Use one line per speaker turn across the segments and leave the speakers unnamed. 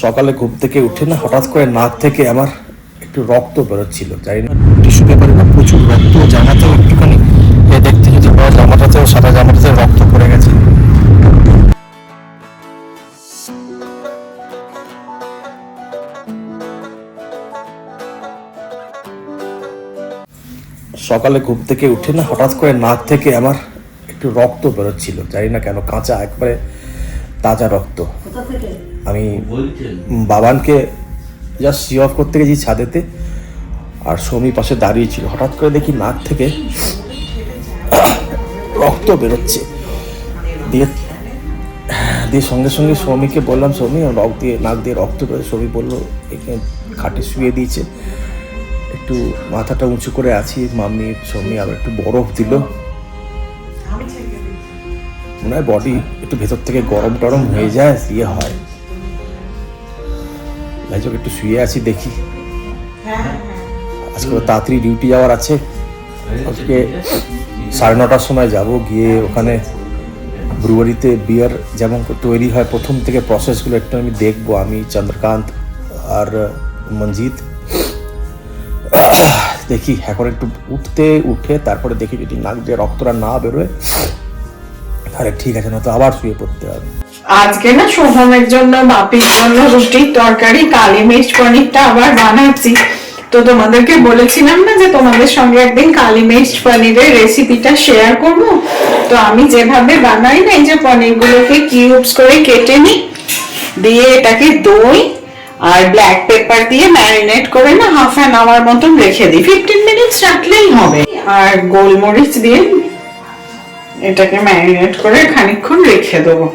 সকালে ঘুম থেকে উঠে না হঠাৎ করে নাক থেকে আমার একটু রক্ত বেরোচ্ছিল জানি না। টিস্যু পেপারে না প্রচুর রক্ত জামাতেও একটুখানি এ দেখতে যদি জামাটাতেও সাদা জামাটাতেও রক্ত পড়ে গেছে। সকালে ঘুম থেকে উঠে না হঠাৎ করে নাক থেকে আমার একটু রক্ত বেরোচ্ছিল জানি না কেন কাঁচা একবারে তাজা রক্ত। আমি বাবানকে জাস্ট সি অফ করতে গেছি ছাদেতে আর সৌমি পাশে দাঁড়িয়ে ছিল হঠাৎ করে দেখি নাক থেকে রক্ত বেরোচ্ছে। দিয়ে দিয়ে সঙ্গে সঙ্গে সৌমিকে বললাম সৌমি রক্ত দিয়ে নাক দিয়ে রক্ত বেরোয় সৌমি বলল এখানে খাটে শুয়ে দিয়েছে। একটু মাথাটা উঁচু করে আছি। মাম্মি সৌমি আবার একটু বরফ দিল। মনে হয় বডি একটু ভেতর থেকে গরম টরম হয়ে যায় ইয়ে হয়। যাই হোক একটু শুয়ে আছি দেখি। আজকে আবার তাড়াতাড়ি ডিউটি যাওয়ার আছে। আজকে সাড়ে নটার সময় যাব গিয়ে ওখানে ব্রুয়ারিতে বিয়ার যেমন তৈরি হয় প্রথম থেকে প্রসেসগুলো একটু আমি দেখব। আমি চন্দ্রকান্ত আর মঞ্জিত দেখি এখন একটু উঠতে উঠে তারপরে দেখি যদি নাক দিয়ে রক্তটা না বেরোয়। তাহলে ঠিক আছে, না তো আবার শুয়ে পড়তে হবে।
আজকে না সোহমের জন্য বাপির জন্য রুটির তরকারি, কালি মির্চ পনিরটা আবার বানাচ্ছি। তো তোমাদেরকে বলেছিলাম না যে তোমাদের সঙ্গে একদিন কালি মির্চ পনিরের রেসিপিটা শেয়ার করব? তো আমি যেভাবে বানাই না, এই যে পনিরগুলোকে কিউবস করে কেটে নিই, দিয়ে এটাকে দই আর ব্ল্যাক পেপার দিয়ে ম্যারিনেট করে না হাফ অ্যান আওয়ার মতন রেখে দিই। ফিফটিন মিনিটস রাখলেই হবে। আর গোলমরিচ দিয়ে এটাকে ম্যারিনেট করে খানিকক্ষণ রেখে দেবো।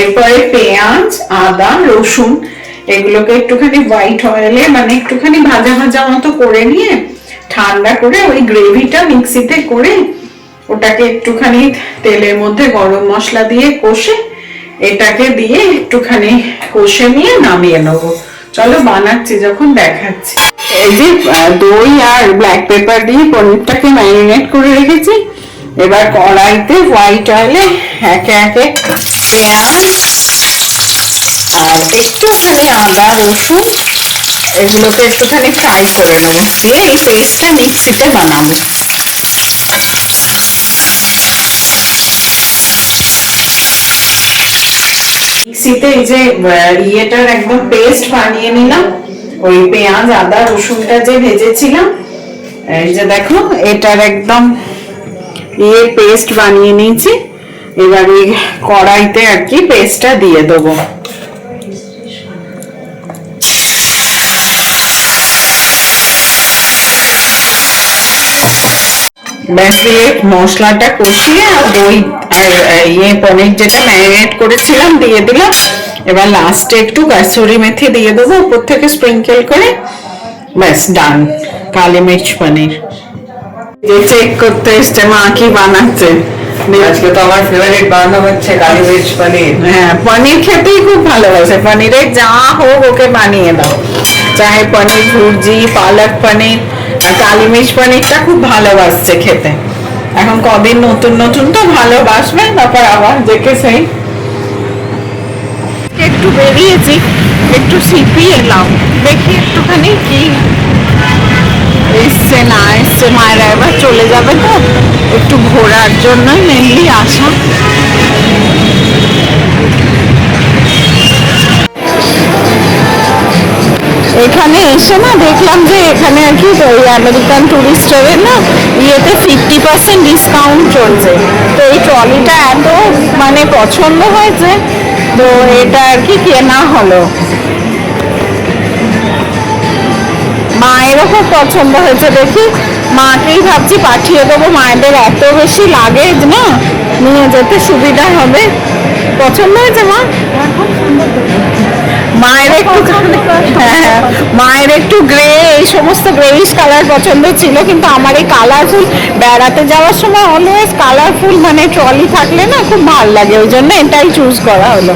এরপরে পেঁয়াজ, আদা, রসুন, এগুলোকে একটুখানি হোয়াইট অয়েলে মানে একটুখানি ভাজা ভাজা মতো করে নিয়ে ঠান্ডা করে ওই গ্রেভিটা মিক্সিতে করে ওটাকে একটুখানি তেলের মধ্যে গরম মশলা দিয়ে কষে এটাকে দিয়ে একটুখানি কষে নিয়ে নামিয়ে নেব। চলো বানাচ্ছি, যখন দেখাচ্ছি। এই যে দই আর ব্ল্যাক পেপার দিয়ে পনিরটাকে ম্যারিনেট করে রেখেছি। এবার কড়াইতে হোয়াইট অয়েলে একে একে পেঁয়াজ আর একটুখানি আদা, রসুন, এগুলোকে একটুখানি ফ্রাই করে নেব। দিয়ে এই পেস্টটা মিক্সিতে বানাবো। মিক্সিতে এই যে ইয়েটার একদম পেস্ট বানিয়ে নিলাম। ওই পেঁয়াজ, আদা, রসুনটা যে ভেজেছিলাম, এই যে দেখো, এটার একদম ইয়ে পেস্ট বানিয়ে নিয়েছি। এবার এই কড়াইতে আর কি পেস্টটা দিয়ে দেবো। ব্যাস, দিয়ে মশলাটা কষিয়ে আর দই, আর ইয়ে পনির যেটা ম্যারিনেট করেছিলাম, দিয়ে দিলাম। এবার লাস্টে একটু কাসুরি মেথি দিয়ে দেবো উপর থেকে স্প্রিঙ্কেল করে ব্যাস ডান কালি মির্চ পনির। যে চেক করতে এসছে মা কি বানাচ্ছে?
আজকে তো আমার ফেভারিট বানানো হচ্ছে কালি মির্চ পনির।
হ্যাঁ পনির খেতেই খুব ভালোবাসে। পনিরের যা হোক ওকে বানিয়ে দাও। চাহে পনির ভুর্জি পালক পনির আর কালি মির্চ পনিরটা খুব ভালোবাসছে খেতে। এখন কদিন নতুন নতুন তো ভালোবাসবে তারপর আবার দেখে সেই একটু বেরিয়েছি, একটু সিপি এলাম। দেখি একটুখানি কি এসছে না এসছে, মায়েরা এবার চলে যাবে তো। একটু ঘোরার জন্যই মেনলি আসা। এখানে এসে না দেখলাম যে এখানে আর কি ওই আমেরিকান টুরিস্টারের না ইয়েতে ফিফটি পার্সেন্ট ডিসকাউন্ট চলছে। তো এই ট্রলিটা এত মানে পছন্দ হয়েছে তো এটা আর কি কেনা হলো। মায়েরও খুব পছন্দ হয়েছে দেখি। মাকেই ভাবছি পাঠিয়ে দেবো। মায়েদের এত বেশি লাগেজ না, নিয়ে যেতে সুবিধা হবে। পছন্দ হয়েছে মা? মায়ের একটু হ্যাঁ মায়ের একটু গ্রে এই সমস্ত গ্রেইশ কালার পছন্দ ছিল, কিন্তু আমার এই কালারফুল বেড়াতে যাওয়ার সময় অলওয়েজ কালারফুল মানে ট্রলি থাকলে না খুব ভালো লাগে, ওই জন্য এটাই চুজ করা হলো।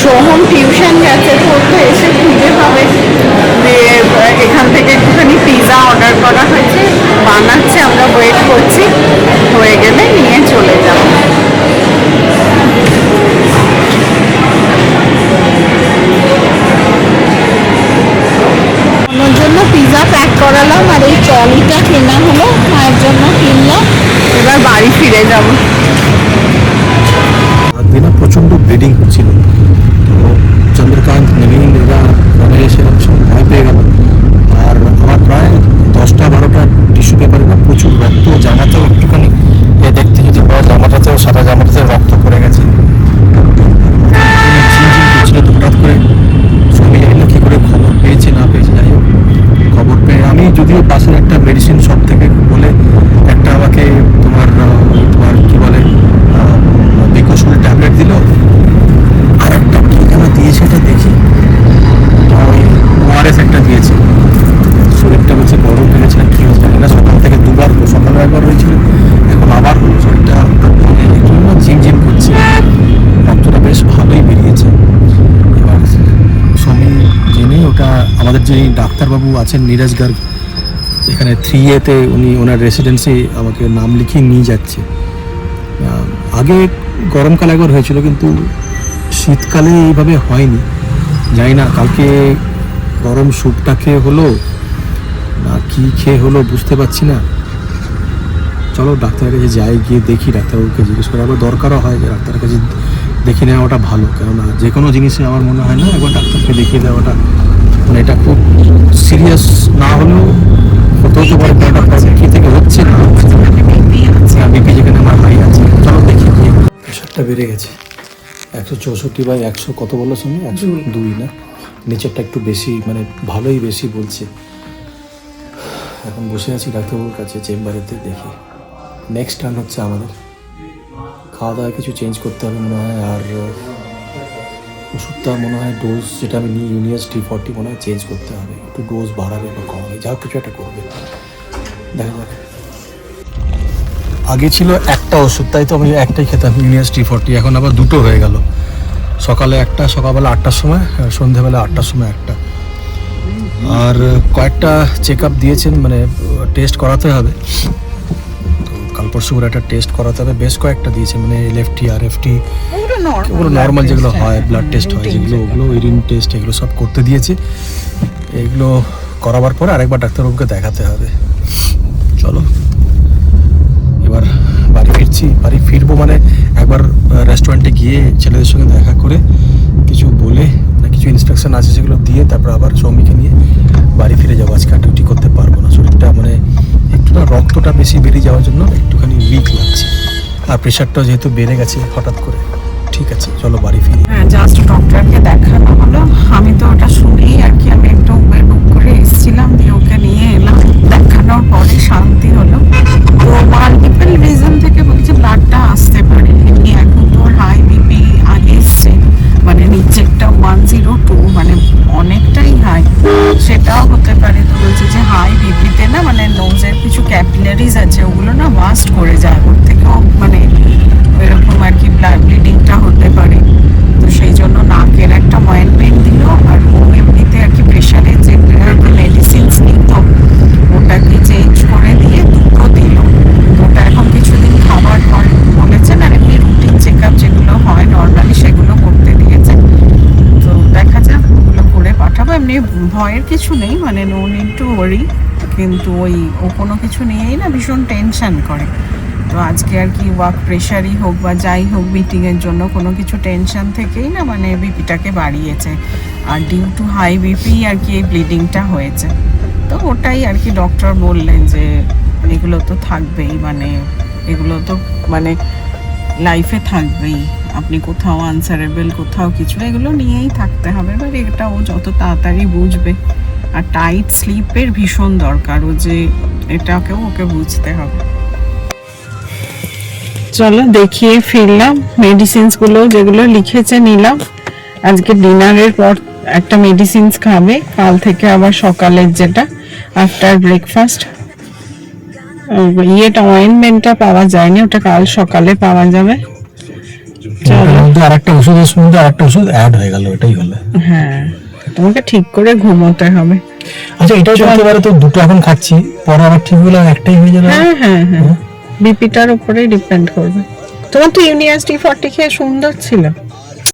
সোহম টিউশন গেছে, পড়তে এসে খুঁজে পাবে যে এখান থেকে একটুখানি পিৎজা অর্ডার করা হয়েছে, বানাচ্ছে, আমরা ওয়েট করছি, হয়ে গেলে নিয়ে চলে যাব।
যদিও পাশের একটা মেডিসিন শপ থেকে বলে একটা আমাকে তোমার তোমার কী বলে বিকশনের ট্যাবলেট দিল, আর একটা কী যেন দিয়েছে এটা দেখি। ওআরএস একটা দিয়েছে। শরীরটা বলছে গরম হয়েছে না কী জানি না, সকাল থেকে দুবার সকালে একবার হয়েছিল, এখন আবার হলো, শরীরটা মানে একটু না ঝিমঝিম করছে। রক্তটা বেশ ভালোই বেরিয়েছে। এবার স্বামী জেনে ওটা, আমাদের যে ডাক্তারবাবু আছেন নীরজ গার্গ এখানে থ্রি এতে উনি ওনার রেসিডেন্সি আমাকে নাম লিখিয়ে নিয়ে যাচ্ছে। আগে গরমকালে একবার হয়েছিল, কিন্তু শীতকালে এইভাবে হয়নি। জানি না কালকে গরম স্যুপটা খেয়ে হলো, না কি খেয়ে হলো বুঝতে পারছি না। চলো ডাক্তারের কাছে যাই, গিয়ে দেখি ডাক্তারবাবুকে জিজ্ঞেস করে, আবার দরকারও হয় যে ডাক্তারের কাছে দেখে নেওয়াটা ভালো, কেননা যে কোনো জিনিসে আমার মনে হয় না একবার ডাক্তারকে দেখিয়ে দেওয়াটা মানে এটা খুব সিরিয়াস না হলেও হতেও তো পারে কোনোটা প্রবলেম কী থেকে হচ্ছে না বিপি যেখানে আমার হাই আছে। চলো দেখি। প্রেশারটা বেড়ে গেছে। একশো চৌষট্টি বাই একশো কত বলল সঙ্গে একশো দুই। না? নিচেরটা একটু বেশি মানে ভালোই বেশি বলছে। এখন বসে আছি ডাক্তারবাবুর কাছে চেম্বারেতে দেখি। নেক্সট টার্ন হচ্ছে আমাদের। খাওয়া দাওয়া কিছু চেঞ্জ করতে হবে মনে হয় আর ওষুধটা মনে হয় ডোজ যেটা আমি নিই ইউনিয়াস টি ফর্টি মনে হয় চেঞ্জ করতে হবে। একটু ডোজ বাড়াবে বা কমাবে যা কিছু একটা করবে। দেখা আগে ছিল একটা ওষুধ তাই তো আমি একটাই খেতাম ইউনিয়াস টি ফর্টি এখন আবার দুটো হয়ে গেল। সকালে একটা সকালবেলা আটটার সময় আর সন্ধ্যেবেলা আটটার সময় একটা। আর কয়েকটা চেক আপ দিয়েছেন মানে টেস্ট করাতে হবে। কাল পরশু করে একটা টেস্ট করাতে হবে বেশ কয়েকটা দিয়েছে মানে এলএফটি আর এফটি ওগুলো নর্মাল যেগুলো হয় ব্লাড টেস্ট হয় যেগুলো ওগুলো ইউরিন টেস্ট এগুলো সব করতে দিয়েছে। এগুলো করাবার পরে আরেকবার ডাক্তারবাবুকে দেখাতে হবে। চলো, এবার বাড়ি ফিরছি। বাড়ি ফিরবো মানে একবার রেস্টুরেন্টে গিয়ে ছেলেদের সঙ্গে দেখা করে কিছু বলে কিছু ইনস্ট্রাকশন আছে সেগুলো দিয়ে তারপর আবার সৌমিকে নিয়ে বাড়ি ফিরে যাব। আজকে ডিউটি করতে পারব না। শরীরটা মানে একটু না রক্তটা বেশি বেরিয়ে যাওয়ার জন্য একটুখানি উইক লাগছে। আর প্রেশারটাও যেহেতু বেড়ে গেছে হঠাৎ করে। ঠিক আছে, চলো বাড়ি ফিরি।
হ্যাঁ জাস্ট ডক্টরকে দেখানো হলো। আমি তো ওটা শুনেই আর কি, আমি একটু উবের বুক করে এসেছিলাম দিয়ে ওকে নিয়ে এমনি ভয়ের কিছু নেই মানে নো নিড টু ওয়ারি কিন্তু ওই ও কোনো কিছু নিয়েই না ভীষণ টেনশান করে। তো আজকে আর কি ওয়ার্ক প্রেশারই হোক বা যাই হোক মিটিংয়ের জন্য কোনো কিছু টেনশন থেকেই না মানে বিপিটাকে বাড়িয়েছে। আর ডিউ টু হাই বিপি আর কি এই ব্লিডিংটা হয়েছে। তো ওটাই আর কি ডক্টর বললেন যে এগুলো তো থাকবেই মানে এগুলো তো মানে লাইফে থাকবেই। আপনি কোথাও আনসারেবল কোথাও কিছু এগুলো নিয়েই থাকতে হবে। এবার এটা ও যত তাড়াতাড়ি বুঝবে। আর টাইট স্লিপের ভীষণ দরকার, ও যে এটাকেও ওকে বুঝতে হবে। চলো দেখিয়ে ফিরলাম মেডিসিনসগুলো, যেগুলো লিখেছে নিলাম। আজকে ডিনারের পর একটা মেডিসিনস খাবে, কাল থেকে আবার সকালের যেটা আফটার ব্রেকফাস্ট ইয়েটা অয়েনমেন্টটা পাওয়া যায়নি, ওটা কাল সকালে পাওয়া যাবে।
সঙ্গে আরেকটা ওষুধ অ্যাড হয়ে গেল এটাই হলো।
হ্যাঁ তোমাকে ঠিক করে ঘুমোতে হবে।
আচ্ছা এটাও পারে তো দুটো এখন খাচ্ছি পরে আবার ঠিক হলে একটাই হয়ে যাবে।
হ্যাঁ হ্যাঁ হ্যাঁ। বিপিটার উপরেই ডিপেন্ড করবে। তোমার তো ইউনিভার্সিটি ফর্টি খেয়ে সুন্দর ছিল।